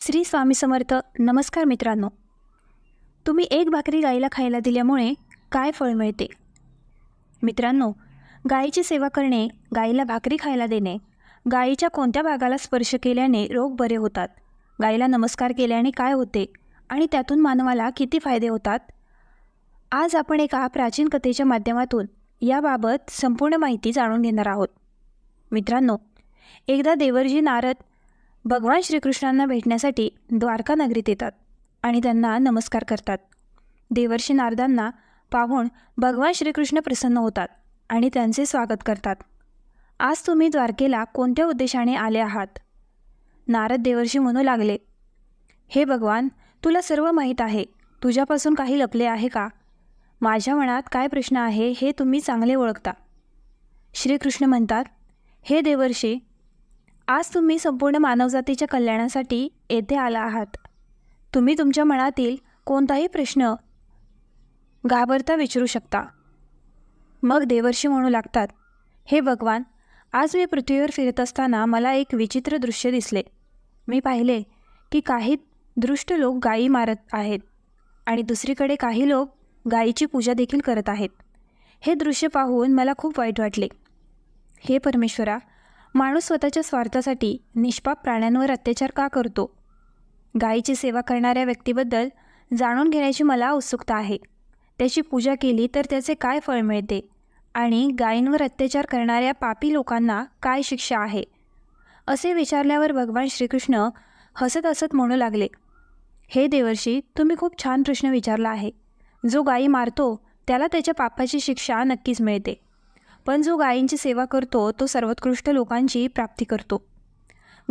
श्री स्वामी समर्थ नमस्कार मित्रांनो. तुम्ही एक भाकरी गाईला खायला दिल्यामुळे काय फळ मिळते? मित्रांनो गाईची सेवा करणे गाईला भाकरी खायला देणे गाईच्या कोणत्या भागाला स्पर्श केल्याने रोग बरे होतात गाईला नमस्कार केल्याने काय होते आणि त्यातून मानवाला किती फायदे होतात? आज आपण एका प्राचीन कथेच्या माध्यमातून याबाबत संपूर्ण माहिती जाणून घेणार आहोत. मित्रांनो एकदा देवर्जी नारद भगवान श्रीकृष्णांना भेटण्यासाठी द्वारका नगरीत येतात आणि त्यांना नमस्कार करतात. देवर्षी नारदांना पाहून भगवान श्रीकृष्ण प्रसन्न होतात आणि त्यांचे स्वागत करतात. आज तुम्ही द्वारकेला कोणत्या उद्देशाने आले आहात? नारद देवर्षी म्हणू लागले हे भगवान तुला सर्व माहीत आहे. तुझ्यापासून काही लपले आहे का? माझ्या मनात काय प्रश्न आहे हे तुम्ही चांगले ओळखता. श्रीकृष्ण म्हणतात हे देवर्षी आज तुम्ही संपूर्ण मानवजातीच्या कल्याणासाठी येथे आला आहात. तुम्ही तुमच्या मनातील कोणताही प्रश्न घाबरता विचारू शकता. मग देवर्षी म्हणू लागतात हे भगवान आज मी पृथ्वीवर फिरत असताना मला एक विचित्र दृश्य दिसले. मी पाहिले की काही दृष्ट लोक गायी मारत आहेत आणि दुसरीकडे काही लोक गायीची पूजा देखील करत आहेत. हे दृश्य पाहून मला खूप वाईट वाटले. हे परमेश्वरा माणूस स्वतःच्या स्वार्थासाठी निष्पाप प्राण्यांवर अत्याचार का करतो? गायीची सेवा करणाऱ्या व्यक्तीबद्दल जाणून घेण्याची मला उत्सुकता आहे. त्याची पूजा केली तर त्याचे काय फळ मिळते? आणि गायींवर अत्याचार करणाऱ्या पापी लोकांना काय शिक्षा आहे? असे विचारल्यावर भगवान श्रीकृष्ण हसत हसत म्हणू लागले हे देवर्षी तुम्ही खूप छान प्रश्न विचारला आहे. जो गायी मारतो त्याला त्याच्या पापाची शिक्षा नक्कीच मिळते. पण जो गायींची सेवा करतो तो सर्वोत्कृष्ट लोकांची प्राप्ती करतो.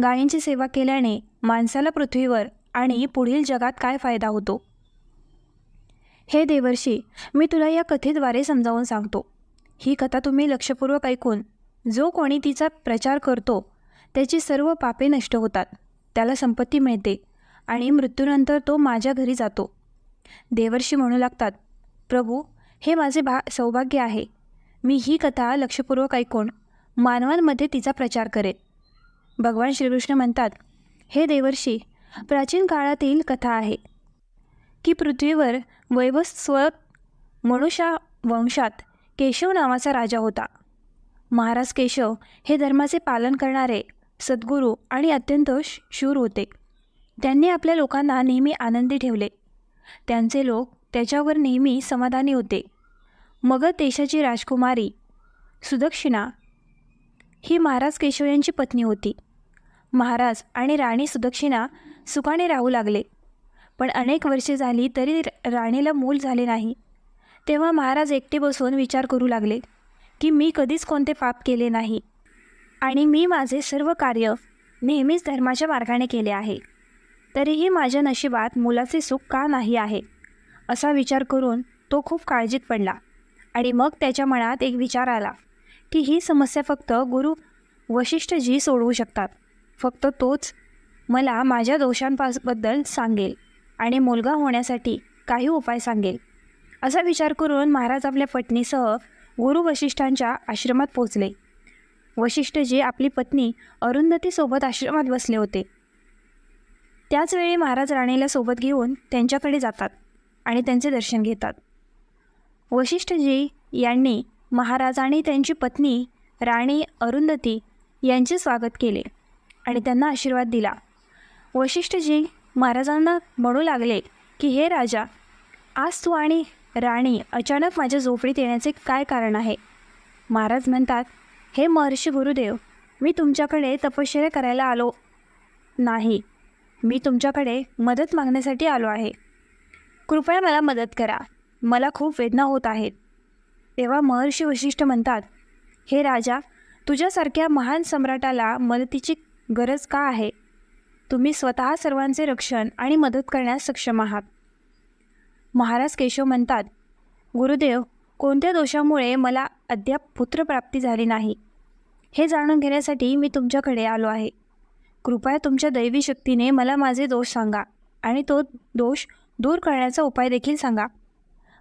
गायींची सेवा केल्याने माणसाला पृथ्वीवर आणि पुढील जगात काय फायदा होतो? हे देवर्षी मी तुला या कथेद्वारे समजावून सांगतो. ही कथा तुम्ही लक्षपूर्वक ऐकून जो कोणी तिचा प्रचार करतो त्याची सर्व पापे नष्ट होतात त्याला संपत्ती मिळते आणि मृत्यूनंतर तो माझ्या घरी जातो. देवर्षी म्हणू लागतात प्रभू हे माझे भा सौभाग्य आहे. मी ही कथा लक्षपूर्वक ऐकून मानवांमध्ये तिचा प्रचार करेन. भगवान श्रीकृष्ण म्हणतात हे देवर्षी प्राचीन काळातील कथा आहे की पृथ्वीवर वैवस्व मनुषा वंशात केशव नावाचा राजा होता. महाराज केशव हे धर्माचे पालन करणारे सद्गुरू आणि अत्यंत श- शूर होते. त्यांनी आपल्या लोकांना नेहमी आनंदी ठेवले. त्यांचे लोक त्याच्यावर नेहमी समाधानी होते. मगध देशाची राजकुमारी सुदक्षिणा ही महाराज केशव यांची पत्नी होती. महाराज आणि राणी सुदक्षिणा सुखाने राहू लागले. पण अनेक वर्षे झाली तरी राणीला मूल झाले नाही. तेव्हा महाराज एकटे बसून विचार करू लागले की मी कधीच कोणते पाप केले नाही आणि मी माझे सर्व कार्य नेहमीच धर्माच्या मार्गाने केले आहे. तरीही माझ्या नशिबात मुलाचे सुख का नाही आहे असा विचार करून तो खूप काळजीत पडला. आणि मग त्याच्या मनात एक विचार आला की ही समस्या फक्त गुरु वशिष्ठजी सोडवू शकतात. फक्त तोच मला माझ्या दोषांपासबद्दल सांगेल आणि मुलगा होण्यासाठी काही उपाय सांगेल. असा विचार करून महाराज आपल्या पत्नीसह गुरु वशिष्ठांच्या आश्रमात पोचले वशिष्ठजी आपली पत्नी अरुंधतीसोबत आश्रमात बसले होते. त्याचवेळी महाराज राणीला सोबत घेऊन त्यांच्याकडे जातात आणि त्यांचे दर्शन घेतात. वशिष्ठजी यांनी महाराज आणि त्यांची पत्नी राणी अरुंधती यांचे स्वागत केले आणि त्यांना आशीर्वाद दिला. वशिष्ठजी महाराजांना म्हणू लागले की हे राजा आज तू आणि राणी अचानक माझ्या झोपडीत येण्याचे काय कारण आहे महाराज म्हणतात हे महर्षी गुरुदेव मी तुमच्याकडे तपश्चर्या करायला आलो नाही. मी तुमच्याकडे मदत मागण्यासाठी आलो आहे. कृपया मला मदत करा. मला खूप वेदना होत आहेत. तेव्हा महर्षी वशिष्ठ म्हणतात हे राजा तुझ्यासारख्या महान सम्राटाला मदतीची गरज का आहे? तुम्ही स्वतः सर्वांचे रक्षण आणि मदत करण्यास सक्षम आहात. महाराज केशव म्हणतात गुरुदेव कोणत्या दोषामुळे मला अद्याप पुत्रप्राप्ती झाली नाही? हे जाणून घेण्यासाठी मी तुमच्याकडे आलो आहे. कृपया तुमच्या दैवी शक्तीने मला माझे दोष सांगा आणि तो दोष दूर करण्याचा उपाय देखील सांगा.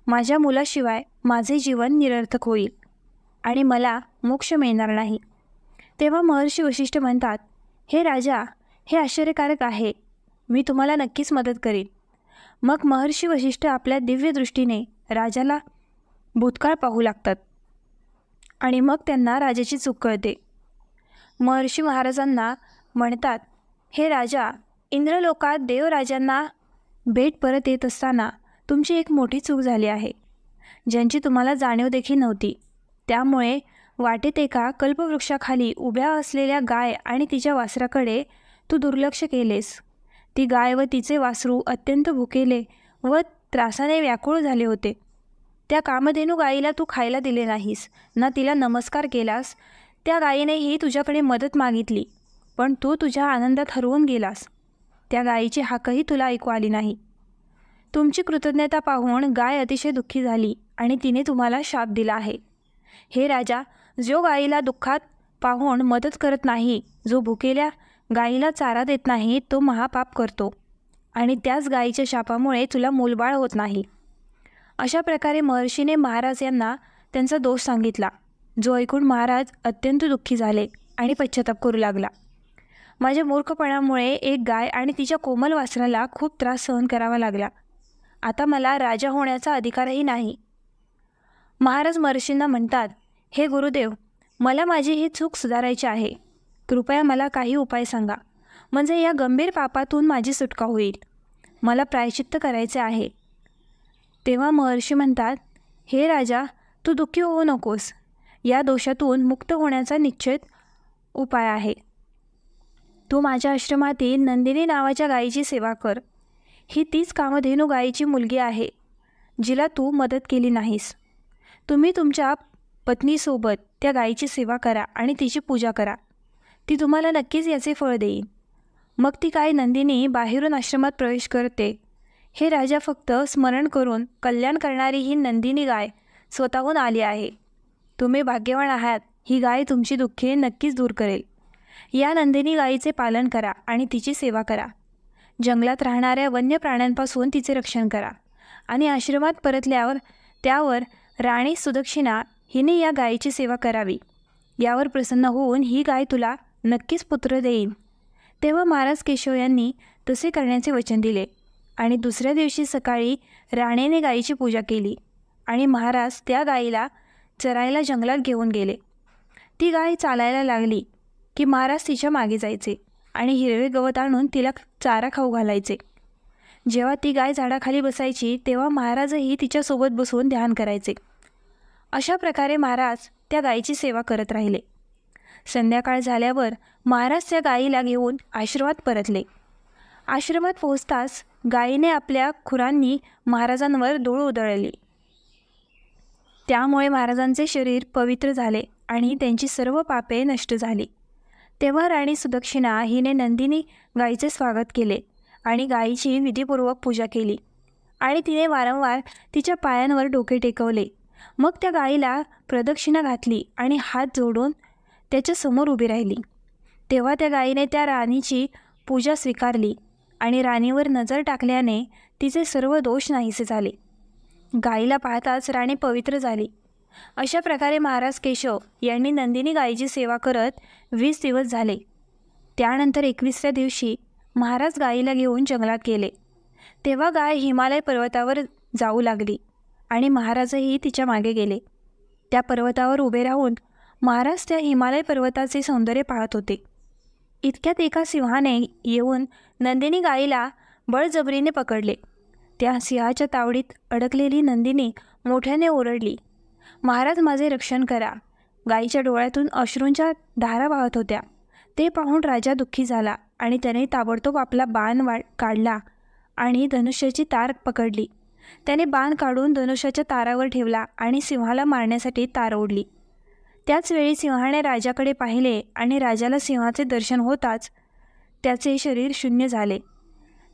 माझ्या मुलाशिवाय माझे जीवन निरर्थक होईल आणि मला मोक्ष मिळणार नाही. तेव्हा महर्षी वशिष्ठ म्हणतात हे राजा हे आश्चर्यकारक आहे. मी तुम्हाला नक्कीच मदत करीन. मग महर्षी वशिष्ठ आपल्या दिव्यदृष्टीने राजाला भूतकाळ पाहू लागतात आणि मग त्यांना राजाची चूक कळते. महर्षी महाराजांना म्हणतात हे राजा इंद्रलोकात देवराजांना भेट परत येत असताना तुमची एक मोठी चूक झाली आहे ज्यांची तुम्हाला जाणीव देखील नव्हती. त्यामुळे वाटेत एका कल्पवृक्षाखाली उभ्या असलेल्या गाय आणि तिच्या वासराकडे तू दुर्लक्ष केलेस. ती गाय व तिचे वासरू अत्यंत भुकेले व त्रासाने व्याकुळ झाले होते. त्या कामधेनू गायीला तू खायला दिले नाहीस ना तिला नमस्कार केलास त्या गायीनेही तुझ्याकडे मदत मागितली पण तू तुझ्या आनंदात हरवून गेलास. त्या गायीची हाकही तुला ऐकू आली नाही. तुमची कृतज्ञता पाहून गाय अतिशय दुःखी झाली आणि तिने तुम्हाला शाप दिला आहे. हे राजा जो गायीला दुःखात पाहून मदत करत नाही जो भुकेल्या गायीला चारा देत नाही तो महापाप करतो आणि त्याच गायीच्या शापामुळे तुला मूलबाळ होत नाही. अशा प्रकारे महर्षीने महाराज यांना त्यांचा दोष सांगितला जो ऐकून महाराज अत्यंत दुःखी झाले आणि पश्चाताप करू लागला. माझ्या मूर्खपणामुळे एक गाय आणि तिच्या कोमल वासराला खूप त्रास सहन करावा लागला. आता मला राजा होण्याचा अधिकारही नाही. महाराज महर्षींना म्हणतात हे गुरुदेव मला माझी ही चूक सुधारायची आहे. कृपया मला काही उपाय सांगा. म्हणजे या गंभीर पापातून माझी सुटका होईल. मला प्रायचित्त करायचे आहे. तेव्हा महर्षी म्हणतात हे राजा तू दुःखी होऊ नकोस. या दोषातून मुक्त होण्याचा निश्चित उपाय आहे. तू माझ्या आश्रमातील नंदिनी नावाच्या गायीची सेवा कर. ही तीच कामधेनू गायीची मुलगी आहे जिला तू मदत केली नाहीस. तुम्ही तुमच्या पत्नीसोबत त्या गायीची सेवा करा आणि तिची पूजा करा. ती तुम्हाला नक्कीच याचे फळ देईल मग ती गाय नंदिनी बाहेरून आश्रमात प्रवेश करते? हे राजा फक्त स्मरण करून कल्याण करणारी ही नंदिनी गाय स्वतःहून आली आहे. तुम्ही भाग्यवान आहात ही गाय तुमची दुःखे नक्कीच दूर करेल. या नंदिनी गायीचे पालन करा आणि तिची सेवा करा. जंगलात राहणाऱ्या वन्य प्राण्यांपासून तिचे रक्षण करा आणि आश्रमात परतल्यावर त्यावर राणी सुदक्षिणा हिने या गायीची सेवा करावी. यावर प्रसन्न होऊन ही गाय तुला नक्कीच पुत्र देईन. तेव्हा महाराज केशव यांनी तसे करण्याचे वचन दिले आणि दुसऱ्या दिवशी सकाळी राणेने गायीची पूजा केली आणि महाराज त्या गायीला चरायला जंगलात घेऊन गेले. ती गाय चालायला लागली की महाराज तिच्यामागे जायचे. आणि हिरवे गवत आणून तिला चारा खाऊ घालायचे. जेव्हा ती गाय झाडाखाली बसायची तेव्हा महाराजही तिच्यासोबत बसून ध्यान करायचे. अशा प्रकारे महाराज त्या गायीची सेवा करत राहिले. संध्याकाळ झाल्यावर महाराज त्या गायीला घेऊन आश्रमात परतले. आश्रमात पोहोचताच गायीने आपल्या खुरांनी महाराजांवर धूळ उधळली. त्यामुळे महाराजांचे शरीर पवित्र झाले आणि त्यांची सर्व पापे नष्ट झाली. तेव्हा राणी सुदक्षिणा हिने नंदिनी गायीचे स्वागत केले आणि गायीची विधीपूर्वक पूजा केली. आणि तिने वारंवार तिच्या पायांवर डोके टेकवले. मग त्या गायीला प्रदक्षिणा घातली आणि हात जोडून त्याच्यासमोर उभी राहिली. तेव्हा त्या गायीने त्या राणीची पूजा स्वीकारली आणि राणीवर नजर टाकल्याने तिचे सर्व दोष नाहीसे झाले. गायीला पाहताच राणी पवित्र झाली. अशा प्रकारे महाराज केशव यांनी नंदिनी गायीची सेवा करत वीस दिवस झाले. त्यानंतर एकवीसव्या दिवशी महाराज गायीला घेऊन जंगलात गेले. तेव्हा गाय हिमालय पर्वतावर जाऊ लागली आणि महाराजही तिच्यामागे गेले. त्या पर्वतावर उभे राहून महाराज त्या हिमालय पर्वताचे सौंदर्य पाहत होते. इतक्यात एका सिंहाने येऊन नंदिनी गायीला बळजबरीने पकडले. त्या सिंहाच्या तावडीत अडकलेली नंदिनी मोठ्याने ओरडली. महाराज माझे रक्षण करा. गायीच्या डोळ्यातून अश्रूंच्या धारा वाहत होत्या. ते पाहून राजा दुःखी झाला आणि त्याने ताबडतोब आपला बाण वा काढला आणि धनुष्याची तार पकडली. त्याने बाण काढून धनुष्याच्या तारावर ठेवला आणि सिंहाला मारण्यासाठी तार ओढली. त्याचवेळी सिंहाने राजाकडे पाहिले आणि राजाला सिंहाचे दर्शन होताच त्याचे शरीर शून्य झाले.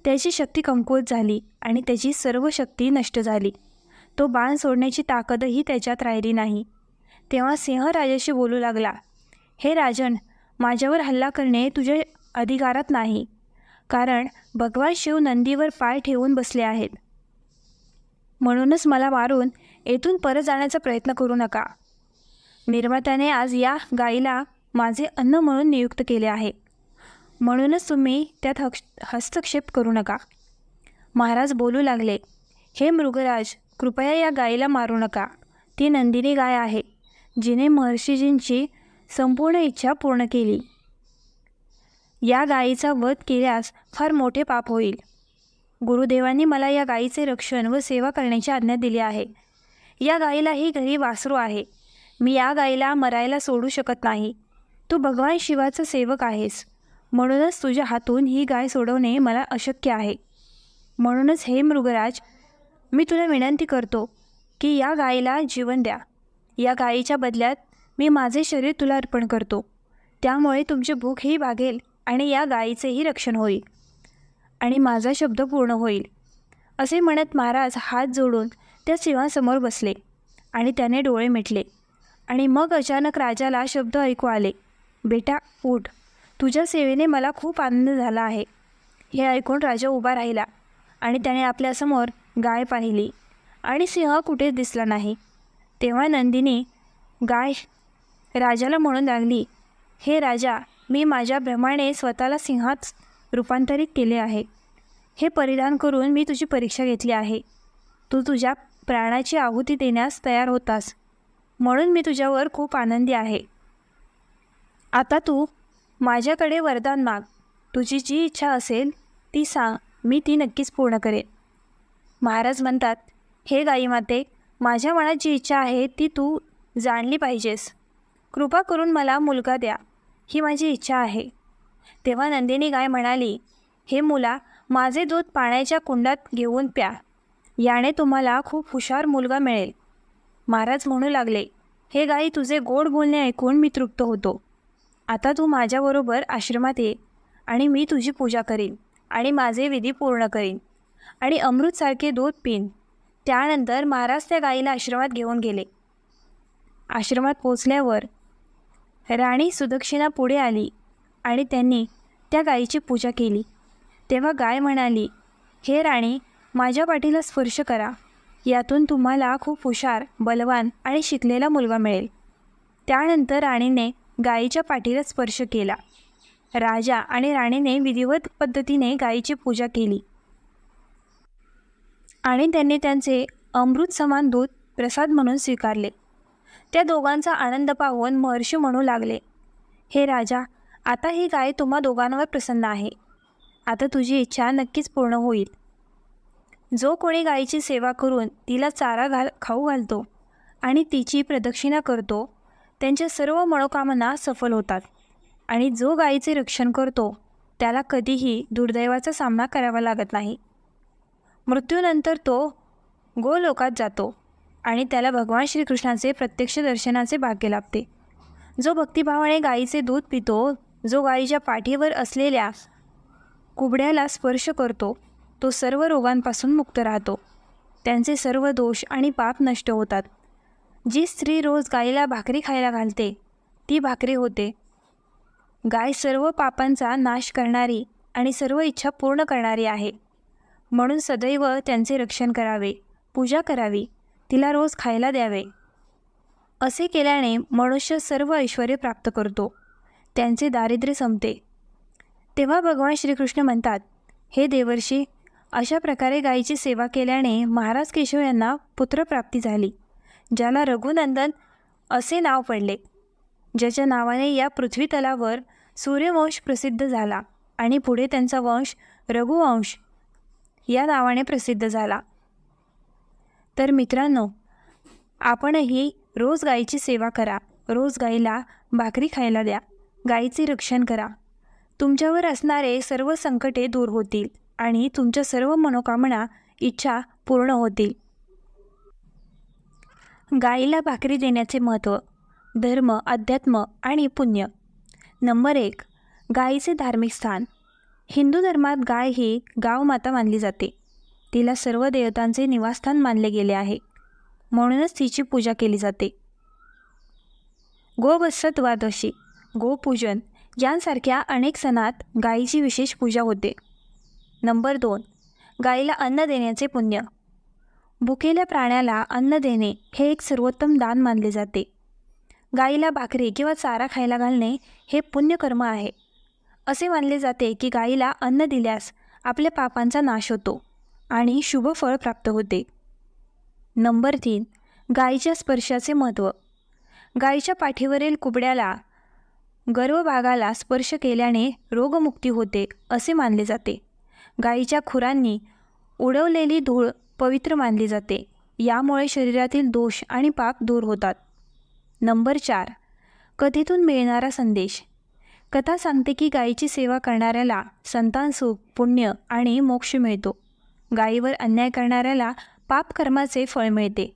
त्याची शक्ती कमकुवत झाली आणि त्याची सर्व शक्ती नष्ट झाली. तो बाण सोडण्याची ताकदही त्याच्यात राहिली नाही. तेव्हा सिंह राजाशी बोलू लागला हे राजन माझ्यावर हल्ला करणे तुझ्या अधिकारात नाही कारण भगवान शिव नंदीवर पाय ठेवून बसले आहेत. म्हणूनच मला मारून येथून परत जाण्याचा प्रयत्न करू नका. निर्मात्याने आज या गायीला माझे अन्न म्हणून नियुक्त केले आहे. म्हणूनच तुम्ही त्यात हक्ष हस्तक्षेप करू नका. महाराज बोलू लागले हे मृगराज कृपया या गायीला मारू नका. ती नंदिनी गाय आहे जिने महर्षीजींची संपूर्ण इच्छा पूर्ण केली. या गायीचा वध केल्यास फार मोठे पाप होईल. गुरुदेवांनी मला या गायीचे रक्षण व सेवा करण्याची आज्ञा दिली आहे. या गायीलाही घरी वासरू आहे. मी या गायीला मरायला सोडू शकत नाही. तू भगवान शिवाचा सेवक आहेस. म्हणूनच तुझ्या हातून ही गाय सोडवणे मला अशक्य आहे. म्हणूनच हे मृगराज मी तुला विनंती करतो की या गायीला जीवन द्या. या गायीच्या बदल्यात मी माझे शरीर तुला अर्पण करतो. त्यामुळे तुमची भूकही भागेल आणि या गायीचेही रक्षण होईल आणि माझा शब्द पूर्ण होईल. असे म्हणत महाराज हात जोडून त्या सिंहासमोर बसले आणि त्याने डोळे मिटले. आणि मग अचानक राजाला शब्द ऐकू आले बेटा उठ. तुझ्या सेवेने मला खूप आनंद झाला आहे. हे ऐकून राजा उभा राहिला आणि त्याने आपल्यासमोर गाय पाहिली. आणि सिंह कुठेच दिसला नाही. तेव्हा नंदिनी गाय राजाला म्हणून लागली. हे राजा मी माझ्या भ्रमाने स्वतःला सिंहात रूपांतरित केले आहे. हे परिधान करून मी तुझी परीक्षा घेतली आहे. तू तुझ्या प्राणाची आहुती देण्यास तयार होतास. म्हणून मी तुझ्यावर खूप आनंदी आहे. आता तू माझ्याकडे वरदान माग. तुझी जी इच्छा असेल ती सांग. मी ती नक्कीच पूर्ण करेन. महाराज म्हणतात हे गाई माते माझ्या मनात जी इच्छा आहे ती तू जाणली पाहिजेस. कृपा करून मला मुलगा द्या. ही माझी इच्छा आहे. तेव्हा नंदिनी गाय म्हणाली हे मुला माझे दूध पाण्याच्या कुंडात घेऊन प्या. याने तुम्हाला खूप हुशार मुलगा मिळेल. महाराज म्हणू लागले हे गाई तुझे गोड बोलणे ऐकून मी तृप्त होतो. आता तू माझ्याबरोबर आश्रमात ये आणि मी तुझी पूजा करीन आणि माझे विधी पूर्ण करीन. आणि अमृतसारखे दूध पिन. त्यानंतर महाराज त्या गाईला आश्रमात घेऊन गेले. आश्रमात पोचल्यावर राणी सुदक्षिणा पुढे आली आणि त्यांनी त्या गायीची पूजा केली. तेव्हा गाय म्हणाली हे राणी माझ्या पाठीला स्पर्श करा. यातून तुम्हाला खूप हुशार बलवान आणि शिकलेला मुलगा मिळेल. त्यानंतर राणीने गायीच्या पाठीला स्पर्श केला. राजा आणि राणीने विधिवत पद्धतीने गायीची पूजा केली. आणि त्यांनी त्यांचे अमृत समान दूध प्रसाद म्हणून स्वीकारले. त्या दोघांचा आनंद पाहून महर्षी म्हणू लागले हे राजा आता ही गाय तुम्हा दोघांवर प्रसन्न आहे. आता तुझी इच्छा नक्कीच पूर्ण होईल. जो कोणी गायीची सेवा करून तिला चारा घाल खाऊ घालतो आणि तिची प्रदक्षिणा करतो त्यांच्या सर्व मनोकामना सफल होतात. आणि जो गायीचे रक्षण करतो त्याला कधीही दुर्दैवाचा सामना करावा लागत नाही. मृत्यूनंतर तो गोलोकात जातो आणि त्याला भगवान श्रीकृष्णाचे प्रत्यक्ष दर्शनाचे भाग्य लाभते. जो भक्तिभावाने गायीचे दूध पितो जो गायीच्या पाठीवर असलेल्या कुबड्याला स्पर्श करतो तो सर्व रोगांपासून मुक्त राहतो. त्यांचे सर्व दोष आणि पाप नष्ट होतात. जी स्त्री रोज गायीला भाकरी खायला घालते ती भाकरी होते. गाय सर्व पापांचा नाश करणारी आणि सर्व इच्छा पूर्ण करणारी आहे. म्हणून सदैव त्यांचे रक्षण करावे पूजा करावी तिला रोज खायला द्यावे. असे केल्याने मनुष्य सर्व ऐश्वर प्राप्त करतो. त्यांचे दारिद्र्य संपते. तेव्हा भगवान श्रीकृष्ण म्हणतात हे देवर्षी अशा प्रकारे गायीची सेवा केल्याने महाराज केशव यांना पुत्रप्राप्ती झाली ज्याला रघुनंदन असे नाव पडले ज्याच्या नावाने या पृथ्वीतलावर सूर्यवंश प्रसिद्ध झाला आणि पुढे त्यांचा वंश रघुवंश या नावाने प्रसिद्ध झाला. तर मित्रांनो आपणही रोज गाईची सेवा करा. रोज गाईला भाकरी खायला द्या. गाईचे रक्षण करा. तुमच्यावर असणारे सर्व संकटे दूर होतील आणि तुमच्या सर्व मनोकामना इच्छा पूर्ण होतील. गाईला भाकरी देण्याचे महत्त्व धर्म अध्यात्म आणि पुण्य. नंबर एक गाईचे धार्मिक स्थान. हिंदू धर्मात गाय ही गावमाता मानली जाते. तिला सर्व देवतांचे निवासस्थान मानले गेले आहे. म्हणूनच तिची पूजा केली जाते. गोवत्स द्वादशी गोपूजन यांसारख्या अनेक सणात गायीची विशेष पूजा होते. नंबर दोन गायीला अन्न देण्याचे पुण्य. भुकेल्या प्राण्याला अन्न देणे हे एक सर्वोत्तम दान मानले जाते. गायीला भाकरी किंवा चारा खायला घालणे हे पुण्यकर्म आहे. असे मानले जाते की गाईला अन्न दिल्यास आपल्या पापांचा नाश होतो आणि शुभ फळ प्राप्त होते. नंबर तीन गायीच्या स्पर्शाचे महत्त्व. गायीच्या पाठीवरील कुबड्याला गर्भभागाला स्पर्श केल्याने रोगमुक्ती होते असे मानले जाते. गायीच्या खुरांनी उडवलेली धूळ पवित्र मानली जाते यामुळे शरीरातील दोष आणि पाप दूर होतात. नंबर चार कथेतून मिळणारा संदेश. कथा सांगते की गायीची सेवा करणाऱ्याला संतान सुख पुण्य आणि मोक्ष मिळतो. गायीवर अन्याय करणाऱ्याला पापकर्माचे फळ मिळते.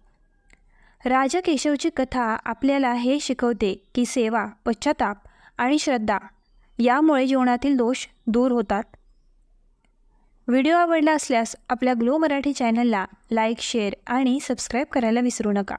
राजा केशवची कथा आपल्याला हे शिकवते की सेवा पश्चाताप आणि श्रद्धा यामुळे जीवनातील दोष दूर होतात. व्हिडिओ आवडला असल्यास आपल्या ग्लो मराठी चॅनलला लाईक शेअर आणि सबस्क्राईब करायला विसरू नका.